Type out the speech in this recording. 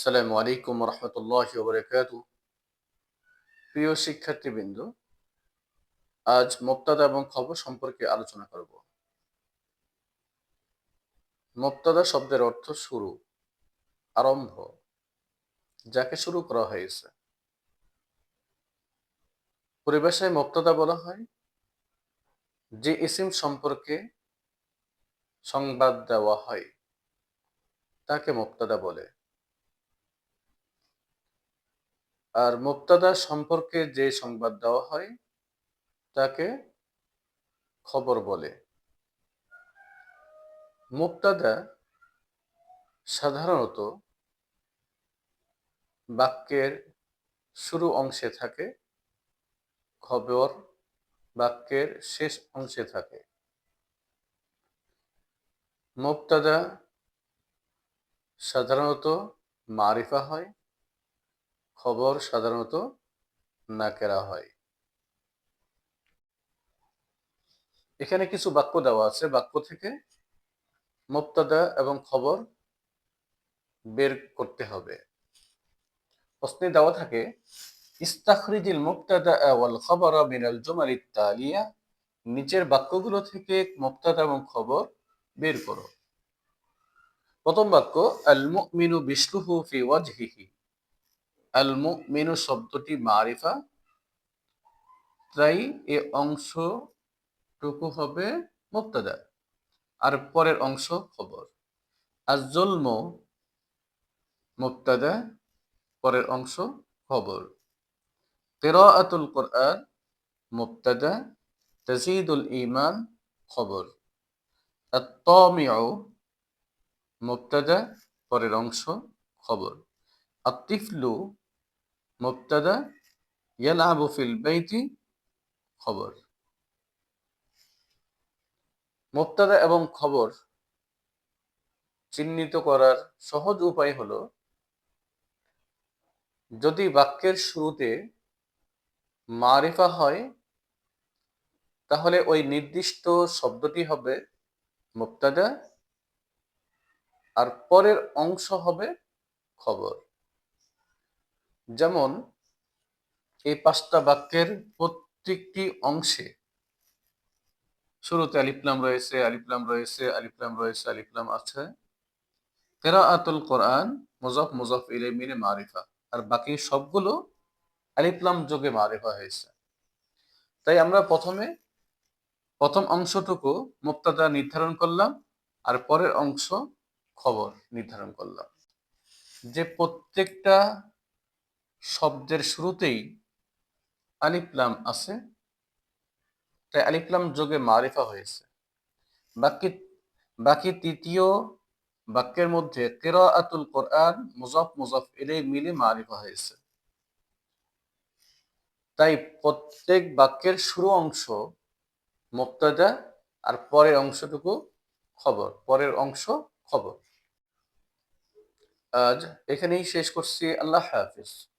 আসসালামু আলাইকুম রহমতুল্লাহ বরকাত প্রিয় শিক্ষার্থীবৃন্দ, আজ মুক্তাদা এবং খবর সম্পর্কে আলোচনা করব। মুক্তাদা শব্দের অর্থ শুরু, আরম্ভ, যাকে শুরু করা হয়েছে। পরিবেশায় মুক্তাদা বলা হয়, যে ইসিম সম্পর্কে সংবাদ দেওয়া হয়, তাকে মুক্তাদা বলে। আর মুক্তাদা সম্পর্কে যে সংবাদ দেওয়া হয়, তাকে খবর বলে। মুক্তাদা সাধারণত বাক্যের শুরু অংশে থাকে, খবর বাক্যের শেষ অংশে থাকে। মুক্তাদা সাধারণত মারিফা হয় খবর সাধারণত নাকেরা হয়। এখানে কিছু বাক্য দেওয়া আছে। বাক্য থেকে মুক্তাদা এবং খবর বের করতে হবে। প্রশ্নে দেওয়া থাকে, ইস্তাখরিজিল মুক্তাদা ওয়াল খবর মিনাল জুমাল তালিয়া নিচের বাক্যগুলো থেকে মুক্তাদা এবং খবর বের করো। প্রথম বাক্য, আল মুমিনু বিষ্ণুহু ফি ওয়াজহিহি। আল মুমিনু শব্দটি মারিফা। তাই এ অংশটুকু হবে মুক্তাদা আর পরের অংশ খবর। আজলম মুক্তাদা পরের অংশ খবর। তেরাআতুল কোরআন মুক্তাদা তাজিদুল ইমান খবর। মুক্তাদা পরের অংশ খবর। আতিফলু মুক্তাদা ইয়ালাবু ফিল বাইতি খবর। মুক্তাদা এবং খবর চিহ্নিত করার সহজ উপায় হলো, যদি বাক্যের শুরুতে মারিফা হয়, তাহলে ওই নির্দিষ্ট শব্দটি হবে মুক্তাদা আর পরের অংশ হবে খবর। যেমন, এই পাঁচটা বাক্যের প্রত্যেকটি অংশে শুরুতে আলিফলাম রয়েছে আলিফলাম রয়েছে আলিফলাম রয়েছে আলিফলাম আছে। তেরা আতুল কোরআন, মুজফ মুজফ ইলে মিনে মারিফা। আর বাকি সবগুলো আলিফলাম যোগে মারিফা হয়েছে। তাই আমরা প্রথমে প্রথম অংশটুকু মুক্তাদা নির্ধারণ করলাম, আর পরের অংশ খবর নির্ধারণ করলাম। যে প্রত্যেকটা শব্দের শুরুতেই আলিফলাম আছে। তাই আলিফলাম যোগে মারিফা হয়েছে। বাকি বাকি তৃতীয় বাক্যের মধ্যে তেরা আতুল কোরআন মুজফ মুজফ এলে মিলে মারিফা হয়েছে। তাই প্রত্যেক বাক্যের শুরু অংশ মুক্তাদা আর পরের অংশটুকু খবর, পরের অংশ খবর। আজ এখানেই শেষ করছি। আল্লাহ হাফিজ।